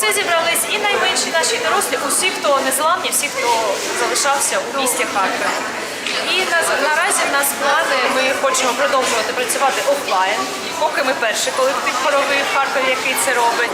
Це зібрались і найменші наші дорослі, усі, хто незламні, всі, хто залишався у місті Харкова. І на, наразі в нас плани, ми хочемо продовжувати працювати офлайн, поки ми перший колектив хоровий в Харкові, який це робить.